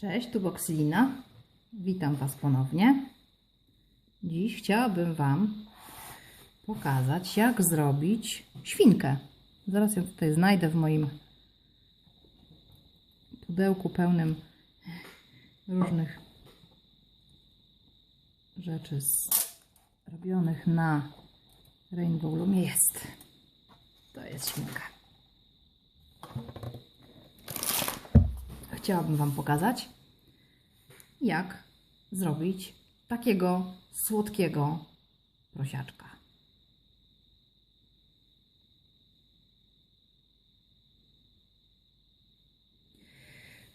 Cześć, tu Boxylina. Witam Was ponownie. Dziś chciałabym Wam pokazać, jak zrobić świnkę. Zaraz ją tutaj znajdę w moim pudełku pełnym różnych rzeczy robionych na Rainbow Loomie. Jest. To jest świnka. Chciałabym Wam pokazać, jak zrobić takiego słodkiego prosiaczka.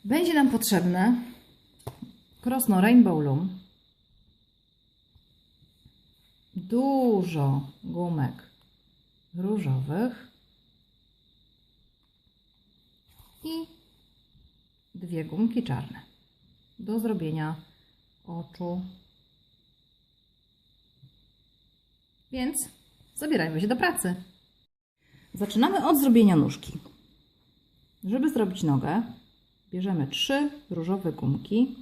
Będzie nam potrzebne krosno Rainbow Loom, dużo gumek różowych i dwie gumki czarne do zrobienia oczu. Więc zabierajmy się do pracy. Zaczynamy od zrobienia nóżki. Żeby zrobić nogę, bierzemy trzy różowe gumki,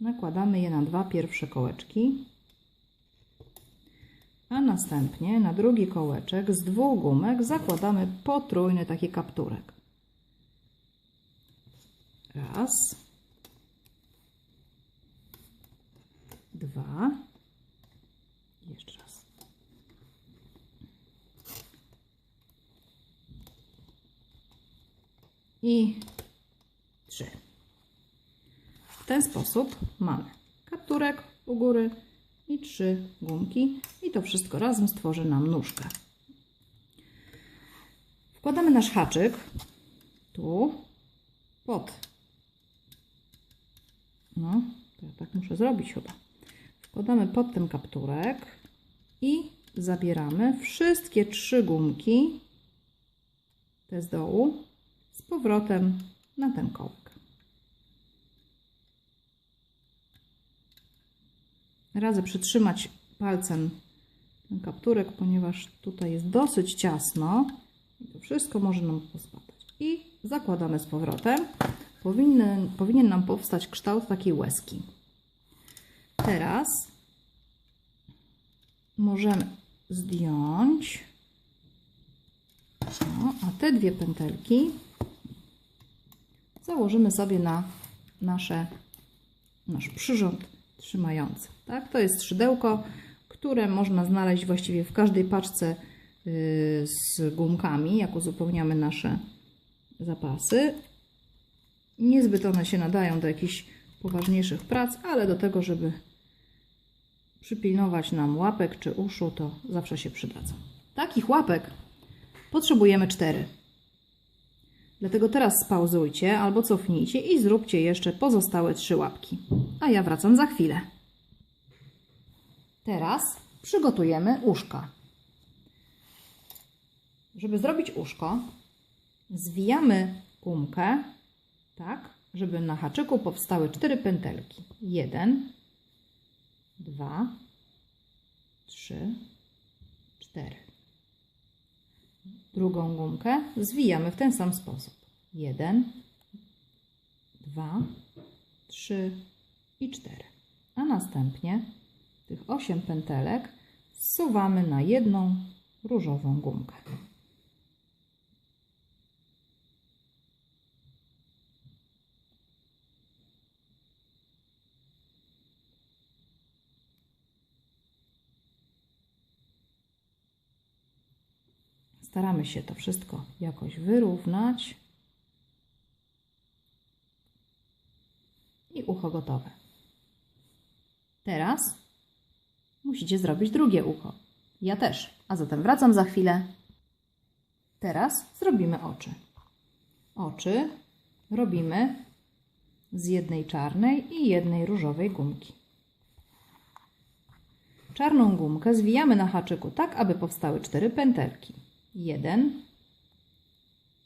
nakładamy je na dwa pierwsze kołeczki, a następnie na drugi kołeczek z dwóch gumek zakładamy potrójny taki kapturek. Raz. Dwa. Jeszcze raz. I trzy. W ten sposób mamy kapturek u góry i trzy gumki i to wszystko razem stworzy nam nóżkę. Wkładamy nasz haczyk tu pod no, to ja tak muszę zrobić chyba. Wkładamy pod ten kapturek i zabieramy wszystkie trzy gumki, te z dołu, z powrotem na ten kołek. Radzę przytrzymać palcem ten kapturek, ponieważ tutaj jest dosyć ciasno i to wszystko może nam pospadać. I zakładamy z powrotem powinien, powinien nam powstać kształt takiej łezki. Teraz możemy zdjąć, no, a te dwie pętelki założymy sobie na nasze, nasz przyrząd trzymający. Tak? To jest szydełko, które można znaleźć właściwie w każdej paczce yy, z gumkami, jak uzupełniamy nasze zapasy. Niezbyt one się nadają do jakichś poważniejszych prac, ale do tego, żeby przypilnować nam łapek czy uszu, to zawsze się przydadzą. Takich łapek potrzebujemy cztery. Dlatego teraz spauzujcie albo cofnijcie i zróbcie jeszcze pozostałe trzy łapki. A ja wracam za chwilę. Teraz przygotujemy uszka. Żeby zrobić uszko, zwijamy gumkę tak, żeby na haczyku powstały cztery pętelki. Jeden, dwa, trzy, cztery. Drugą gumkę zwijamy w ten sam sposób. Jeden, dwa, trzy i cztery. A następnie tych osiem pętelek zsuwamy na jedną różową gumkę. Staramy się to wszystko jakoś wyrównać. I ucho gotowe. Teraz musicie zrobić drugie ucho. Ja też. A zatem wracam za chwilę. Teraz zrobimy oczy. Oczy robimy z jednej czarnej i jednej różowej gumki. Czarną gumkę zwijamy na haczyku tak, aby powstały cztery pętelki. Jeden,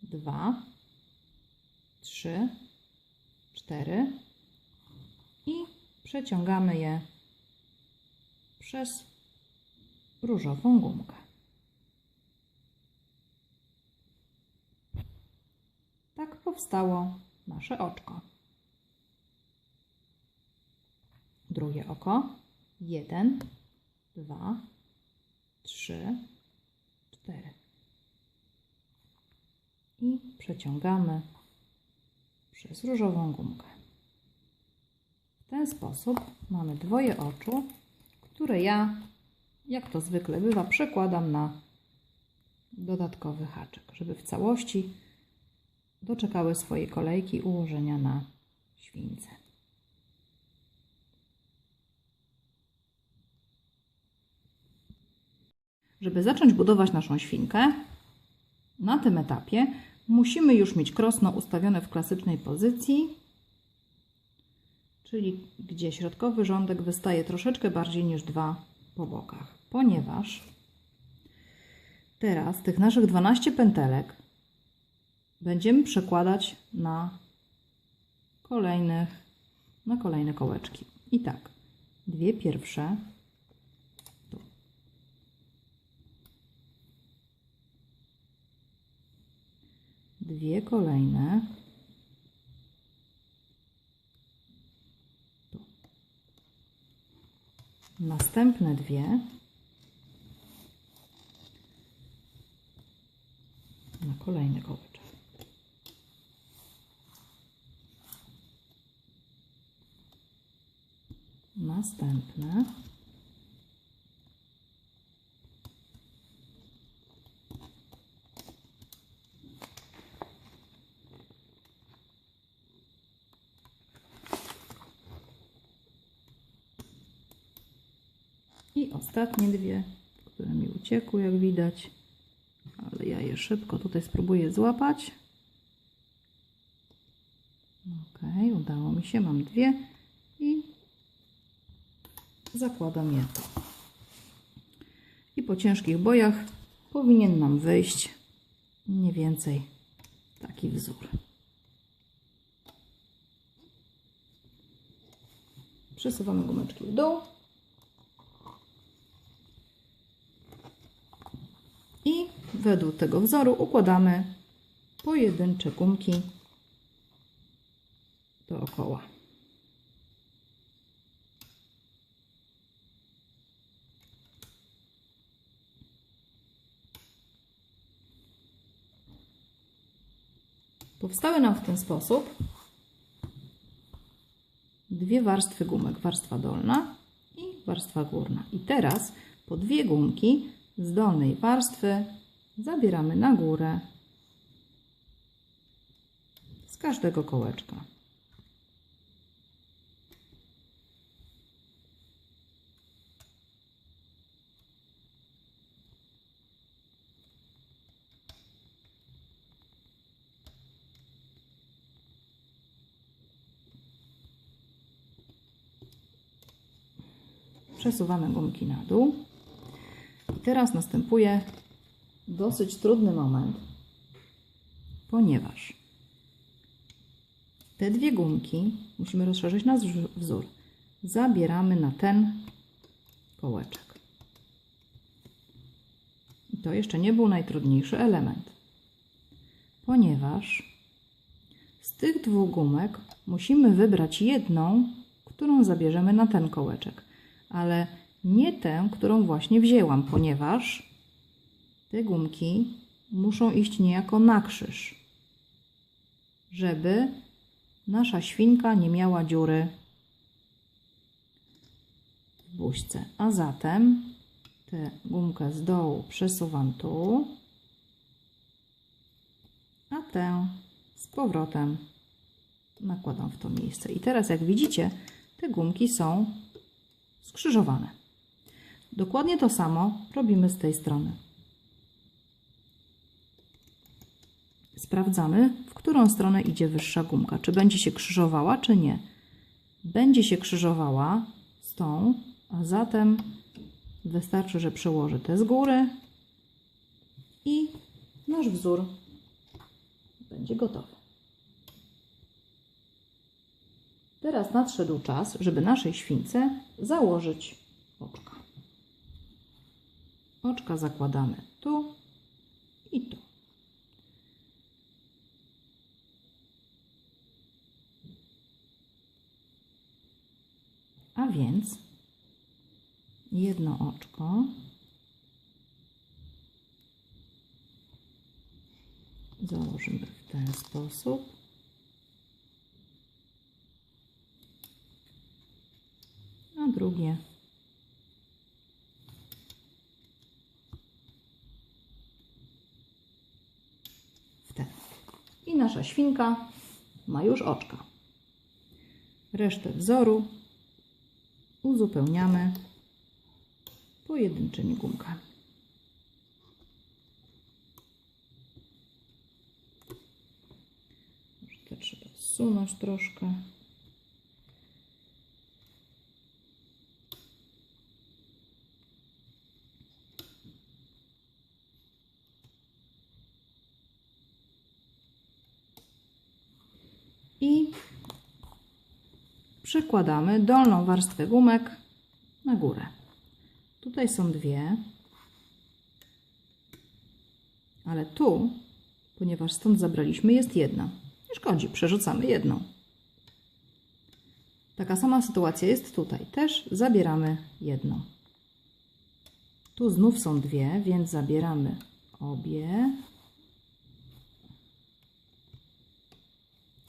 dwa, trzy, cztery i przeciągamy je przez różową gumkę. Tak powstało nasze oczko. drugie oko. Jeden, dwa, trzy, cztery. I przeciągamy przez różową gumkę. W ten sposób mamy dwoje oczu, które ja, jak to zwykle bywa, przekładam na dodatkowy haczyk, żeby w całości doczekały swojej kolejki ułożenia na śwince. Żeby zacząć budować naszą świnkę, na tym etapie musimy już mieć krosno ustawione w klasycznej pozycji, czyli gdzie środkowy rządek wystaje troszeczkę bardziej niż dwa po bokach, ponieważ teraz tych naszych 12 pętelek będziemy przekładać na kolejnych, na kolejne kołeczki. I tak, dwie pierwsze Dwie kolejne tu. Następne dwie na kolejny kołeczek. Następne. I ostatnie dwie, które mi uciekły, jak widać. Ale ja je szybko tutaj spróbuję złapać. Ok, udało mi się, mam dwie i zakładam je. I po ciężkich bojach powinien nam wyjść mniej więcej taki wzór. Przesuwamy gumeczki w dół. I według tego wzoru układamy pojedyncze gumki dookoła. Powstały nam w ten sposób dwie warstwy gumek, warstwa dolna i warstwa górna. I teraz po dwie gumki z dolnej warstwy zabieramy na górę z każdego kołeczka. Przesuwamy gumki na dół. I teraz następuje dosyć trudny moment, ponieważ te dwie gumki musimy rozszerzyć nasz wzór. Zabieramy na ten kołeczek. I to jeszcze nie był najtrudniejszy element, ponieważ z tych dwóch gumek musimy wybrać jedną, którą zabierzemy na ten kołeczek, ale nie tę, którą właśnie wzięłam, ponieważ te gumki muszą iść niejako na krzyż, żeby nasza świnka nie miała dziury w buźce. A zatem tę gumkę z dołu przesuwam tu, a tę z powrotem nakładam w to miejsce. I teraz jak widzicie, te gumki są skrzyżowane. Dokładnie to samo robimy z tej strony. Sprawdzamy, w którą stronę idzie wyższa gumka. Czy będzie się krzyżowała, czy nie. Będzie się krzyżowała z tą, a zatem wystarczy, że przełożę te z góry i nasz wzór będzie gotowy. Teraz nadszedł czas, żeby naszej śwince założyć oczka. Oczka zakładamy tu i tu. A więc jedno oczko założymy w ten sposób. A drugie w ten. I nasza świnka ma już oczka. Resztę wzoru uzupełniamy pojedynczymi gumkami. Może to trzeba zsunąć troszkę. I przekładamy dolną warstwę gumek na górę. Tutaj są dwie, ale tu, ponieważ stąd zabraliśmy, jest jedna. Nie szkodzi, przerzucamy jedną. Taka sama sytuacja jest tutaj. Też zabieramy jedną. Tu znów są dwie, więc zabieramy obie.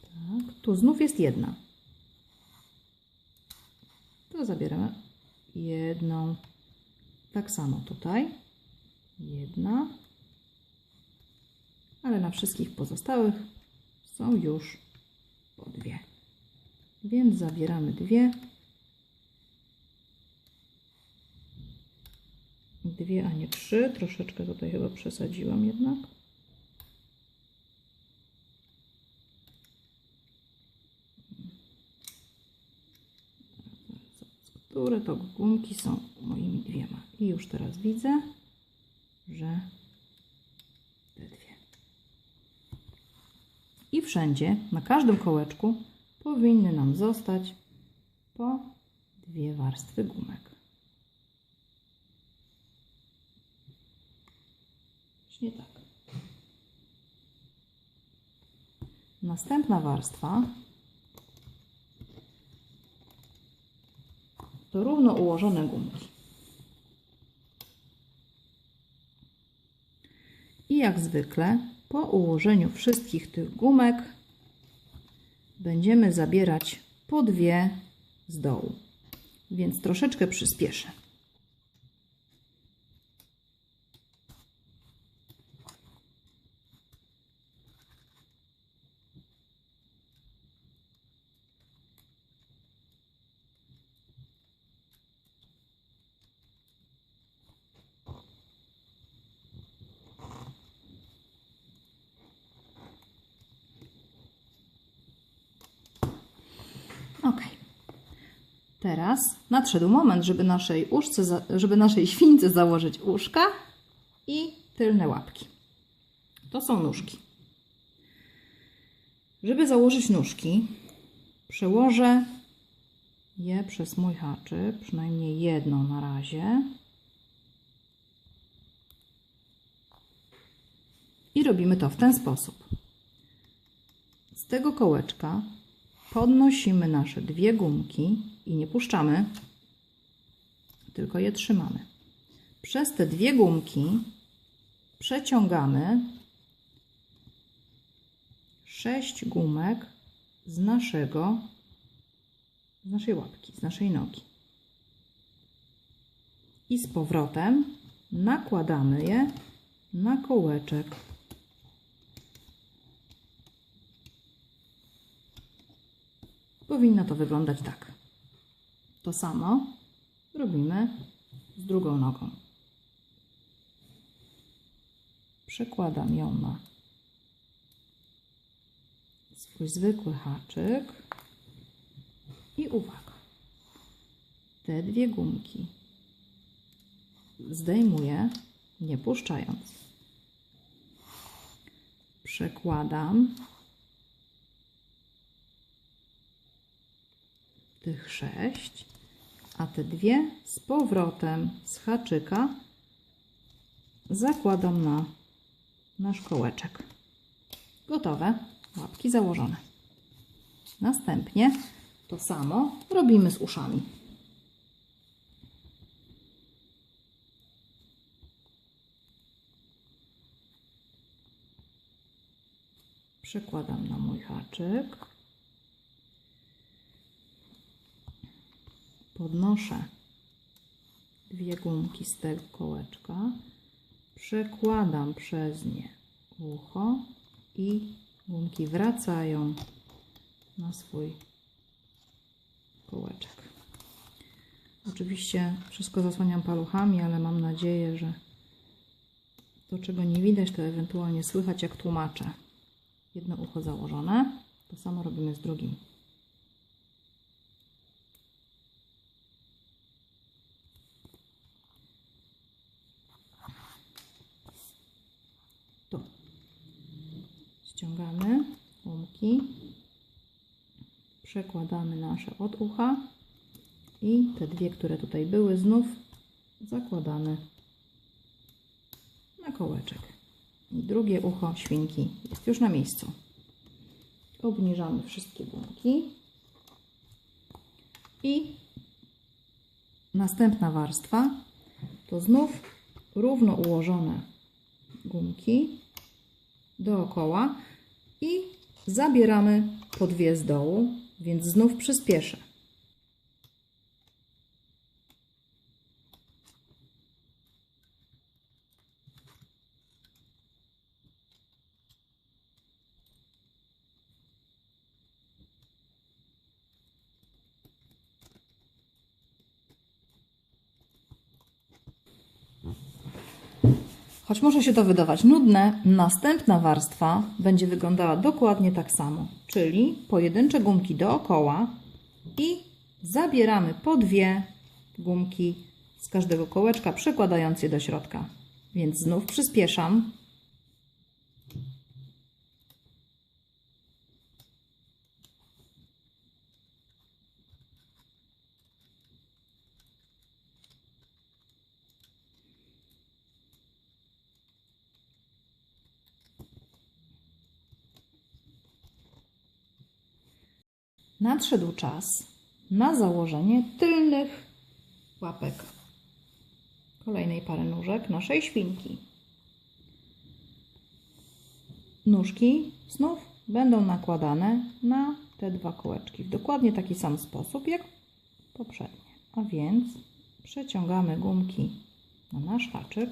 Tak, tu znów jest jedna. Zabieramy jedną. Tak samo tutaj. Jedna. Ale na wszystkich pozostałych są już po dwie. Więc zabieramy dwie. Dwie, a nie trzy. Troszeczkę tutaj chyba przesadziłam jednak. Które to gumki są moimi dwiema. I już teraz widzę, że te dwie. I wszędzie, na każdym kołeczku powinny nam zostać po dwie warstwy gumek. Właśnie tak. Następna warstwa równo ułożone gumki. I jak zwykle, po ułożeniu wszystkich tych gumek będziemy zabierać po dwie z dołu. Więc troszeczkę przyspieszę. Ok. Teraz nadszedł moment, żeby naszej, uszce, żeby naszej śwince założyć uszka i tylne łapki. To są nóżki. Żeby założyć nóżki, przełożę je przez mój haczyk, przynajmniej jedną na razie. I robimy to w ten sposób. Z tego kołeczka podnosimy nasze dwie gumki i nie puszczamy, tylko je trzymamy. Przez te dwie gumki przeciągamy sześć gumek z naszego z naszej łapki, z naszej nogi. I z powrotem nakładamy je na kołeczek. Powinno to wyglądać tak. To samo robimy z drugą nogą. Przekładam ją na swój zwykły haczyk i uwaga. Te dwie gumki zdejmuję, nie puszczając. Przekładam tych sześć, a te dwie z powrotem z haczyka zakładam na nasz kołeczek. Gotowe, łapki założone. Następnie to samo robimy z uszami. Przekładam na mój haczyk. Podnoszę dwie gumki z tego kołeczka. Przekładam przez nie ucho i gumki wracają na swój kołeczek. Oczywiście wszystko zasłaniam paluchami, ale mam nadzieję, że to, czego nie widać, to ewentualnie słychać, jak tłumaczę. Jedno ucho założone, to samo robimy z drugim. Ściągamy gumki, przekładamy nasze od ucha i te dwie, które tutaj były, znów zakładamy na kołeczek. I drugie ucho świnki jest już na miejscu. Obniżamy wszystkie gumki. I następna warstwa to znów równo ułożone gumki dookoła i zabieramy po dwie z dołu, więc znów przyspieszę. Choć może się to wydawać nudne, następna warstwa będzie wyglądała dokładnie tak samo, czyli pojedyncze gumki dookoła i zabieramy po dwie gumki z każdego kołeczka, przekładając je do środka. Więc znów przyspieszam. Nadszedł czas na założenie tylnych łapek kolejnej pary nóżek naszej świnki. Nóżki znów będą nakładane na te dwa kołeczki w dokładnie taki sam sposób jak poprzednie. A więc przeciągamy gumki na nasz haczyk,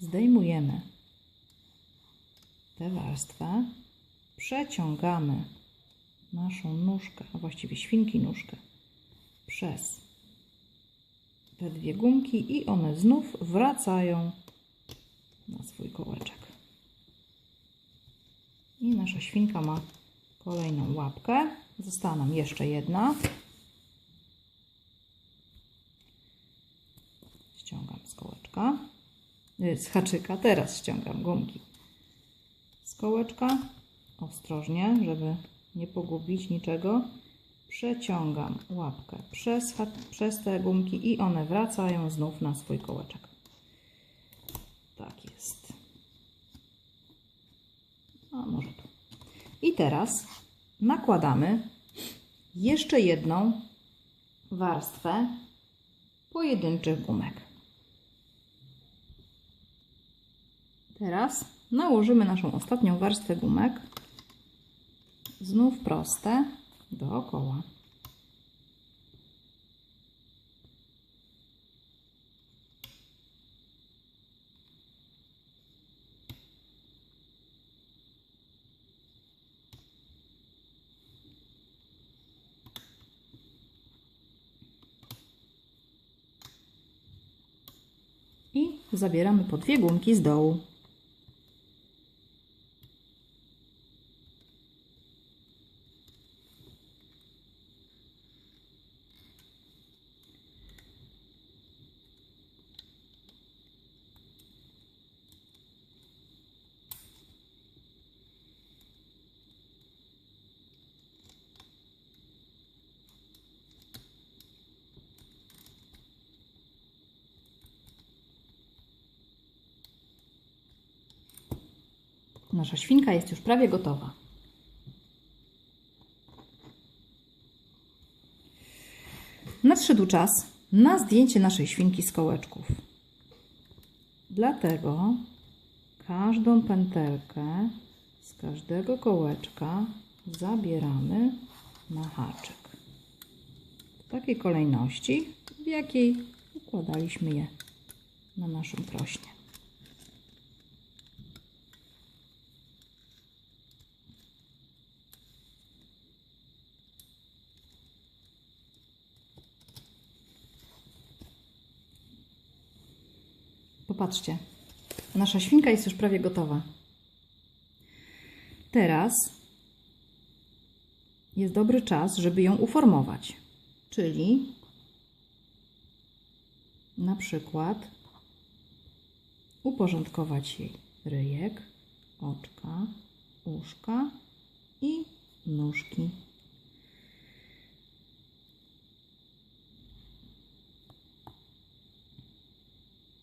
zdejmujemy tę warstwę, przeciągamy naszą nóżkę, a właściwie świnki nóżkę przez te dwie gumki i one znów wracają na swój kołeczek. I nasza świnka ma kolejną łapkę. Została nam jeszcze jedna. Ściągam z kołeczka, z haczyka. Teraz ściągam gumki z kołeczka. Ostrożnie, żeby nie pogubić niczego. Przeciągam łapkę przez, przez te gumki i one wracają znów na swój kołeczek. Tak jest. A może tu. I teraz nakładamy jeszcze jedną warstwę pojedynczych gumek. Teraz nałożymy naszą ostatnią warstwę gumek znów proste dookoła. I zabieramy po dwie gumki z dołu. Nasza świnka jest już prawie gotowa. Nadszedł czas na zdjęcie naszej świnki z kołeczków. Dlatego każdą pętelkę z każdego kołeczka zabieramy na haczyk. W takiej kolejności, w jakiej układaliśmy je na naszym krośnie. Popatrzcie, nasza świnka jest już prawie gotowa. Teraz jest dobry czas, żeby ją uformować. Czyli na przykład uporządkować jej ryjek, oczka, uszka i nóżki.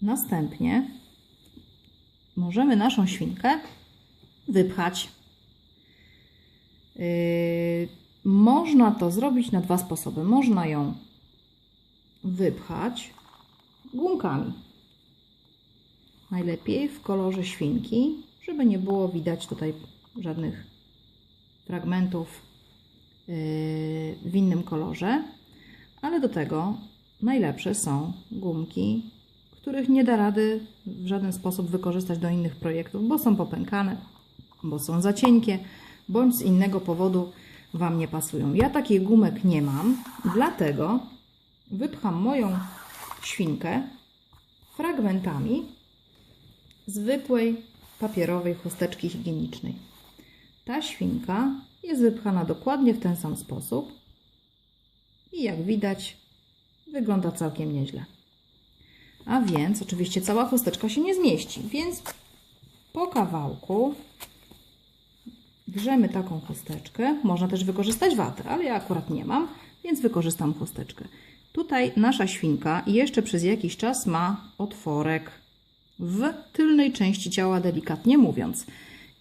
Następnie możemy naszą świnkę wypchać. Yy, można to zrobić na dwa sposoby. Można ją wypchać gumkami. Najlepiej w kolorze świnki, żeby nie było widać tutaj żadnych fragmentów yy, w innym kolorze. Ale do tego najlepsze są gumki, których nie da rady w żaden sposób wykorzystać do innych projektów, bo są popękane, bo są za cienkie, bądź z innego powodu Wam nie pasują. Ja takich gumek nie mam, dlatego wypcham moją świnkę fragmentami zwykłej papierowej chusteczki higienicznej. Ta świnka jest wypchana dokładnie w ten sam sposób i jak widać wygląda całkiem nieźle. A więc oczywiście cała chusteczka się nie zmieści, więc po kawałku Bierzemy taką chusteczkę. Można też wykorzystać watę, ale ja akurat nie mam, więc wykorzystam chusteczkę. Tutaj nasza świnka jeszcze przez jakiś czas ma otworek w tylnej części ciała, delikatnie mówiąc.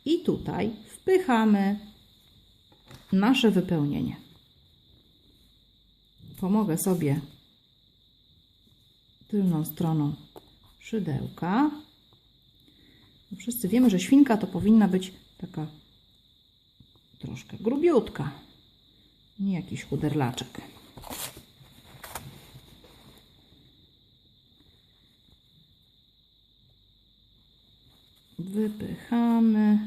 I tutaj wpychamy nasze wypełnienie. Pomogę sobie tylną stroną szydełka. Wszyscy wiemy, że świnka to powinna być taka troszkę grubiutka. Nie jakiś chuderlaczek. Wypychamy.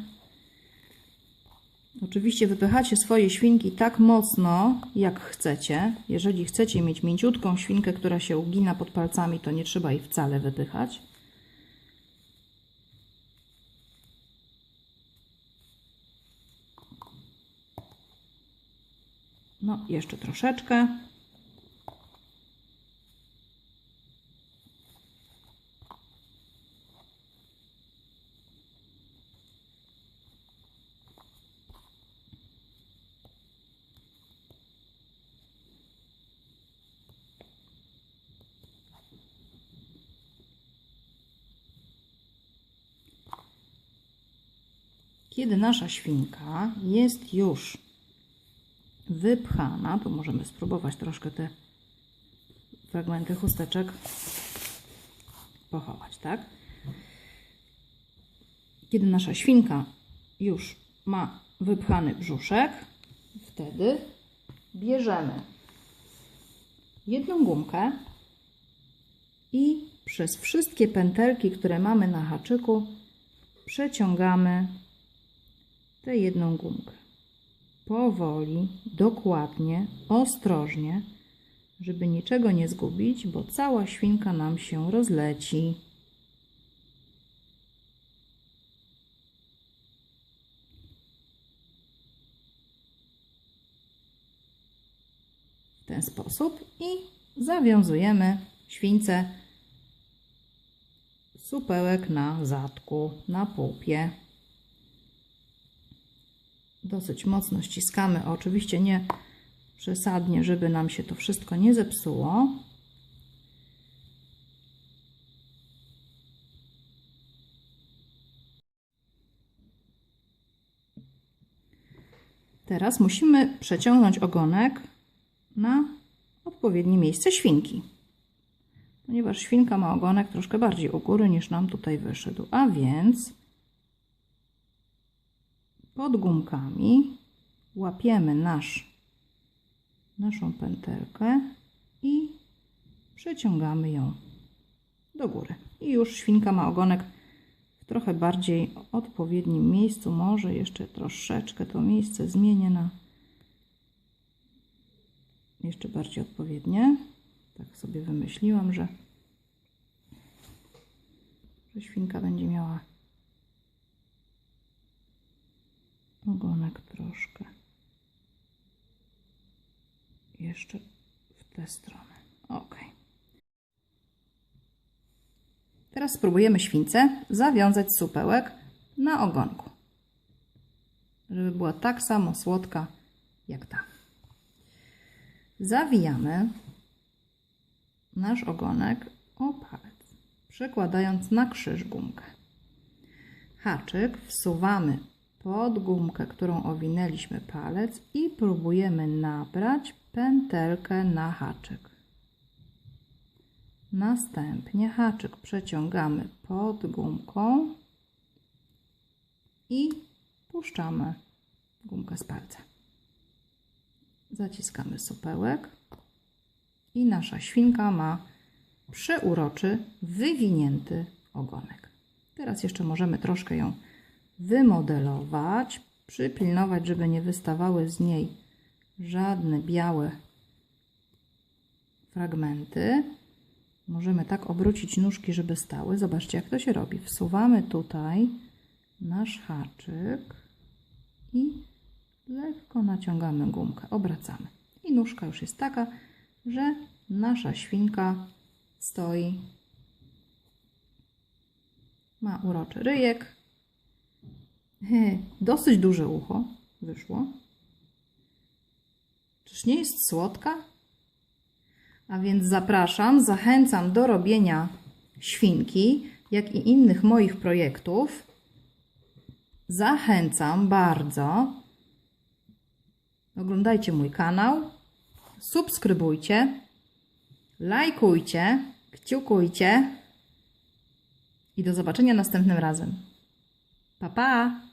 Oczywiście wypychacie swoje świnki tak mocno, jak chcecie. Jeżeli chcecie mieć mięciutką świnkę, która się ugina pod palcami, to nie trzeba jej wcale wypychać. No, jeszcze troszeczkę. Kiedy nasza świnka jest już wypchana, to możemy spróbować troszkę te fragmenty chusteczek pochować, tak? Kiedy nasza świnka już ma wypchany brzuszek, wtedy bierzemy jedną gumkę i przez wszystkie pętelki, które mamy na haczyku, przeciągamy tę jedną gumkę. Powoli, dokładnie, ostrożnie, żeby niczego nie zgubić, bo cała świnka nam się rozleci. W ten sposób i zawiązujemy śwince. Supełek na zadku, na pupie dosyć mocno ściskamy. Oczywiście nie przesadnie, żeby nam się to wszystko nie zepsuło. Teraz musimy przeciągnąć ogonek na odpowiednie miejsce świnki. Ponieważ świnka ma ogonek troszkę bardziej u góry niż nam tutaj wyszedł. A więc pod gumkami łapiemy nasz, naszą pętelkę i przeciągamy ją do góry. I już świnka ma ogonek w trochę bardziej odpowiednim miejscu. Może jeszcze troszeczkę to miejsce zmienię na jeszcze bardziej odpowiednie. Tak sobie wymyśliłam, że, że świnka będzie miała ogonek troszkę jeszcze w tę stronę. Ok. Teraz spróbujemy śwince zawiązać supełek na ogonku, żeby była tak samo słodka jak ta. Zawijamy nasz ogonek o palec, przekładając na krzyż gumkę. Haczyk wsuwamy pod gumkę, którą owinęliśmy palec i próbujemy nabrać pętelkę na haczyk. Następnie haczyk przeciągamy pod gumką i puszczamy gumkę z palca. Zaciskamy supełek i nasza świnka ma przeuroczy, wywinięty ogonek. Teraz jeszcze możemy troszkę ją wymodelować, przypilnować, żeby nie wystawały z niej żadne białe fragmenty. Możemy tak obrócić nóżki, żeby stały. Zobaczcie, jak to się robi. Wsuwamy tutaj nasz haczyk i lekko naciągamy gumkę, obracamy. I nóżka już jest taka, że nasza świnka stoi. Ma uroczy ryjek. He, Dosyć duże ucho wyszło. Czyż nie jest słodka? A więc zapraszam, zachęcam do robienia świnki, jak i innych moich projektów. Zachęcam bardzo. Oglądajcie mój kanał, subskrybujcie, lajkujcie, kciukujcie i do zobaczenia następnym razem. Pa pa!